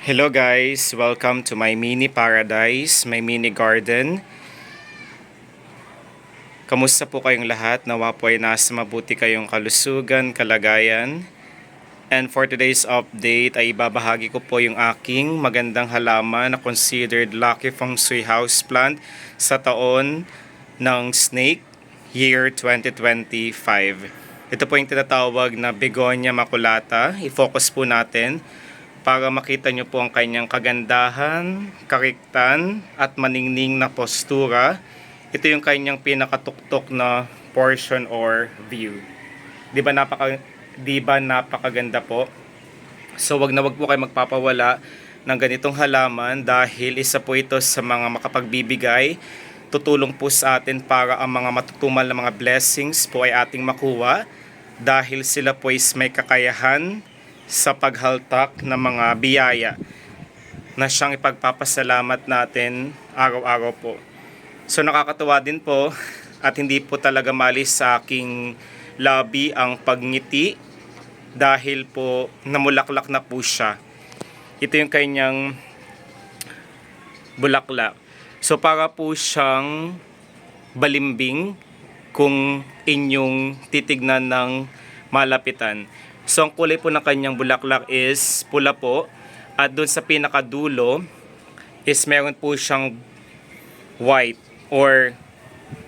Hello guys, welcome to my mini paradise, my mini garden. Kamusta po kayong lahat? Nawa po ay nasa mabuti kayong kalusugan, kalagayan. And for today's update ay ibabahagi ko po yung aking magandang halaman na considered lucky feng shui house plant sa taon ng snake year 2025. Ito po yung tinatawag na begonia maculata. I-focus po natin para makita nyo po ang kanyang kagandahan, kariktan, at maningning na postura. Ito yung kanyang pinakatuktok na portion or view. Di ba napaka di ba napakaganda po? So wag na wag po kayo magpapawala ng ganitong halaman dahil isa po ito sa mga makapagbibigay tutulong po sa atin para ang mga matutumal na mga blessings po ay ating makuha dahil sila po is may kakayahan sa paghaltak ng mga biyaya na siyang ipagpapasalamat natin araw-araw po. So nakakatuwa din po at hindi po talaga malis sa aking labi ang pagngiti dahil po namulaklak na po siya. Ito yung kanyang bulaklak. So para po siyang balimbing kung inyong titignan ng malapitan. So ang kulay po ng kanyang bulaklak is pula po. At doon sa pinakadulo is meron po siyang white or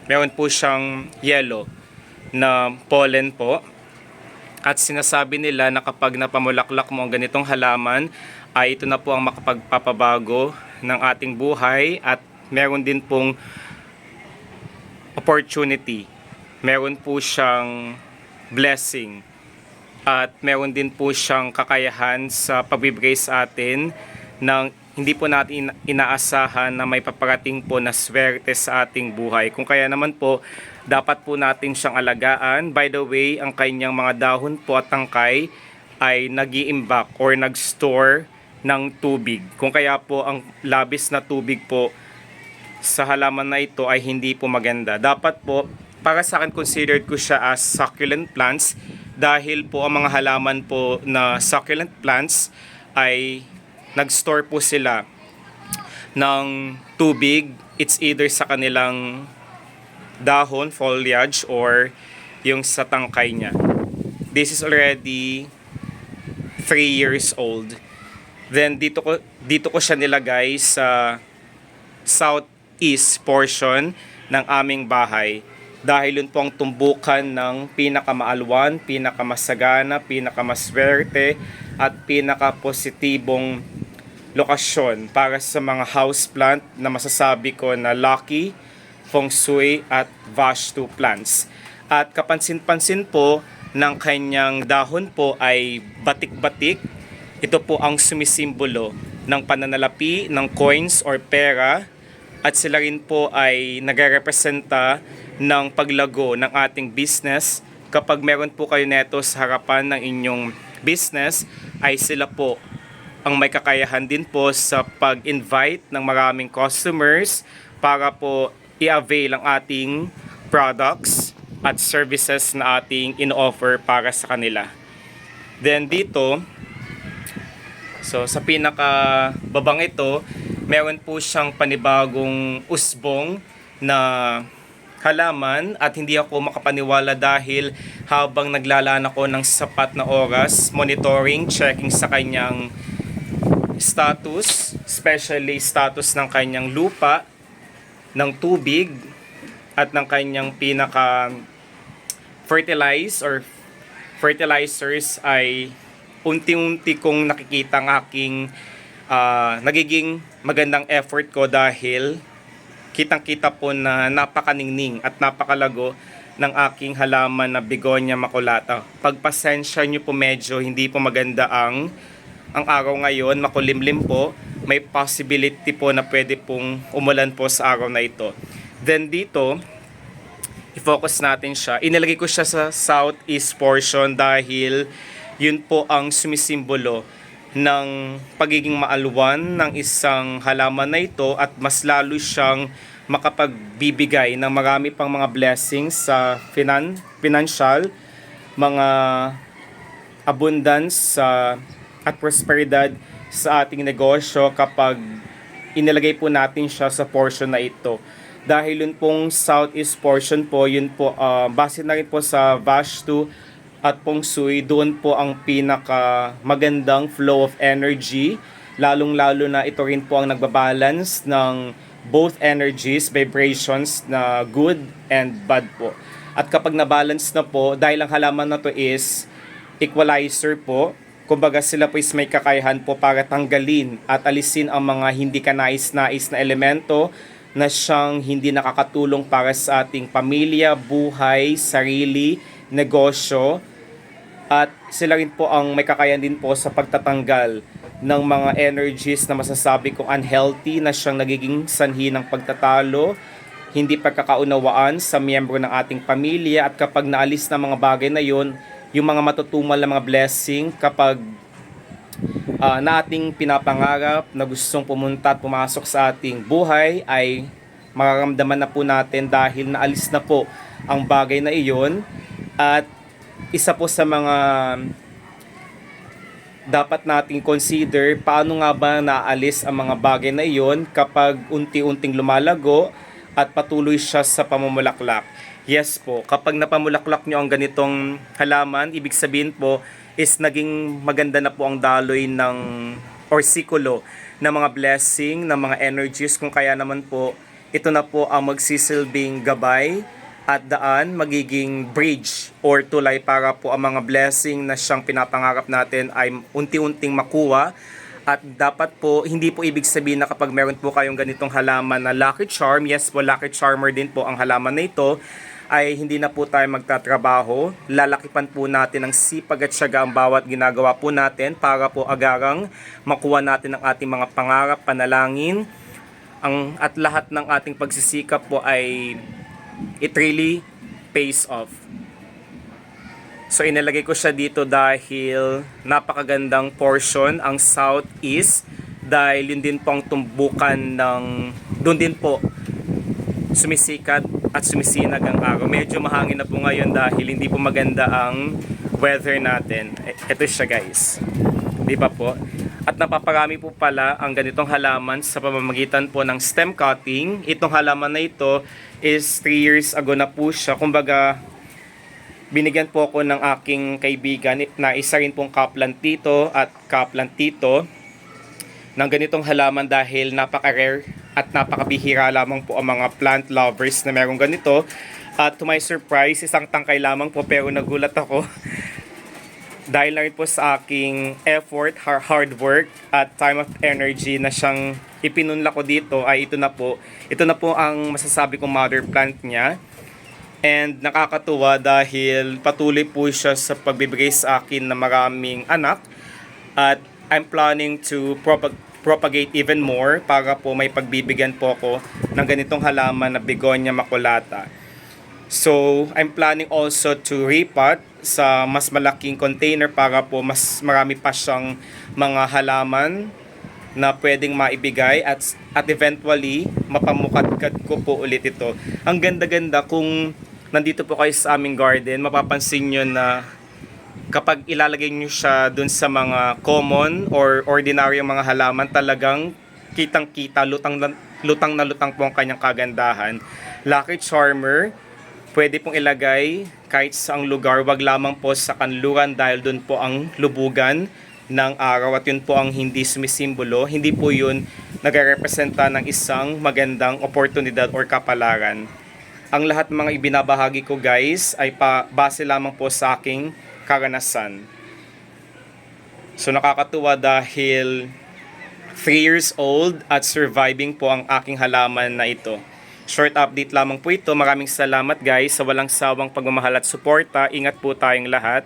meron po siyang yellow na pollen po. At sinasabi nila na kapag napamulaklak mo ang ganitong halaman, ay ito na po ang makapagpapabago ng ating buhay at meron din pong opportunity. Meron po siyang blessing at meron din po siyang kakayahan sa pagbibigay sa atin ng hindi po natin inaasahan na may paparating po na swerte sa ating buhay. Kung kaya naman po, dapat po natin siyang alagaan. By the way, ang kanyang mga dahon po at tangkay ay nag iimbak or nag-store ng tubig. Kung kaya po ang labis na tubig po sa halaman na ito ay hindi po maganda. Dapat po, para sa akin considered ko siya as succulent plants dahil po ang mga halaman po na succulent plants ay nag-store po sila ng tubig. It's either sa kanilang dahon, foliage, or yung sa tangkay niya. This is already 3 years old. Then dito ko dito ko siya nilagay sa southeast portion ng aming bahay dahil yun po ang tumbukan ng pinakamaalwan, pinakamasagana, pinakamaswerte at pinakapositibong lokasyon para sa mga houseplant na masasabi ko na lucky, feng shui at vastu plants. At kapansin-pansin po ng kanyang dahon po ay batik-batik. Ito po ang sumisimbolo ng pananalapi ng coins or pera at sila rin po ay nagrepresenta ng paglago ng ating business. Kapag meron po kayo neto sa harapan ng inyong business, ay sila po ang may kakayahan din po sa pag-invite ng maraming customers para po i-avail ang ating products at services na ating in-offer para sa kanila. Then dito, so sa pinaka babang ito, meron po siyang panibagong usbong na halaman at hindi ako makapaniwala dahil habang naglalaan ako ng sapat na oras monitoring, checking sa kanyang status, especially status ng kanyang lupa, ng tubig, at ng kanyang pinaka fertilize or fertilizers ay unti-unti kong nakikita ang aking uh, nagiging magandang effort ko dahil kitang-kita po na napakaningning at napakalago ng aking halaman na begonia maculata. Pagpasensya nyo po medyo hindi po maganda ang ang araw ngayon, makulimlim po. May possibility po na pwede pong umulan po sa araw na ito. Then dito, i-focus natin siya. Inilagay ko siya sa southeast portion dahil yun po ang sumisimbolo ng pagiging maalwan ng isang halaman na ito at mas lalo siyang makapagbibigay ng marami pang mga blessings sa finan financial, mga abundance sa at prosperidad sa ating negosyo kapag inilagay po natin siya sa portion na ito. Dahil yun pong southeast portion po, yun po, ah, base na rin po sa Vastu at Pong Sui, doon po ang pinaka magandang flow of energy. Lalong-lalo na ito rin po ang nagbabalance ng both energies, vibrations na good and bad po. At kapag na-balance na po, dahil ang halaman na to is equalizer po, kumbaga sila po is may kakayahan po para tanggalin at alisin ang mga hindi kanais-nais na elemento na siyang hindi nakakatulong para sa ating pamilya, buhay, sarili, negosyo, at sila rin po ang may kakayan din po sa pagtatanggal ng mga energies na masasabi kong unhealthy na siyang nagiging sanhi ng pagtatalo, hindi pagkakaunawaan sa miyembro ng ating pamilya. At kapag naalis na mga bagay na yon, yung mga matutumal na mga blessing kapag ah, na ating pinapangarap na gustong pumunta at pumasok sa ating buhay ay mararamdaman na po natin dahil naalis na po ang bagay na iyon. At isa po sa mga dapat nating consider paano nga ba naalis ang mga bagay na iyon kapag unti-unting lumalago at patuloy siya sa pamumulaklak. Yes po, kapag napamulaklak nyo ang ganitong halaman, ibig sabihin po is naging maganda na po ang daloy ng or sikulo ng mga blessing, ng mga energies kung kaya naman po ito na po ang magsisilbing gabay at daan magiging bridge or tulay para po ang mga blessing na siyang pinapangarap natin ay unti-unting makuha. At dapat po hindi po ibig sabihin na kapag meron po kayong ganitong halaman na lucky charm yes po lucky charmer din po ang halaman na ito ay hindi na po tayo magtatrabaho. Lalakipan po natin ang sipag at syaga ang bawat ginagawa po natin para po agarang makuha natin ang ating mga pangarap panalangin. Ang at lahat ng ating pagsisikap po ay it really pays off. So inilagay ko siya dito dahil napakagandang portion ang southeast dahil yun din po ang tumbukan ng doon din po sumisikat at sumisinag ang araw. Medyo mahangin na po ngayon dahil hindi po maganda ang weather natin. E- Ito siya guys. Di ba po? At napaparami po pala ang ganitong halaman sa pamamagitan po ng stem cutting. Itong halaman na ito is 3 years ago na po siya. Kumbaga, binigyan po ako ng aking kaibigan na isa rin pong kaplan tito at kaplan tito ng ganitong halaman dahil napaka-rare at napakabihira lamang po ang mga plant lovers na merong ganito. At to my surprise, isang tangkay lamang po pero nagulat ako dahil na po sa aking effort, har- hard work at time of energy na siyang ipinunla ko dito ay ito na po. Ito na po ang masasabi kong mother plant niya. And nakakatuwa dahil patuloy po siya sa pagbibigay sa akin ng maraming anak. At I'm planning to propag- propagate even more para po may pagbibigyan po ako ng ganitong halaman na Begonia maculata. So, I'm planning also to repot sa mas malaking container para po mas marami pa siyang mga halaman na pwedeng maibigay at at eventually mapamukadkad ko po ulit ito. Ang ganda-ganda kung nandito po kayo sa aming garden, mapapansin nyo na kapag ilalagay nyo siya dun sa mga common or ordinary mga halaman, talagang kitang-kita, lutang, lutang na lutang po ang kanyang kagandahan. Lucky Charmer, pwede pong ilagay kahit sa ang lugar, wag lamang po sa kanluran dahil dun po ang lubugan ng araw at yun po ang hindi sumisimbolo. Hindi po yun nagrepresenta ng isang magandang oportunidad or kapalaran. Ang lahat ng mga ibinabahagi ko guys ay pa base lamang po sa aking karanasan. So nakakatuwa dahil 3 years old at surviving po ang aking halaman na ito. Short update lamang po ito. Maraming salamat guys sa walang sawang pagmamahal at suporta. Ingat po tayong lahat.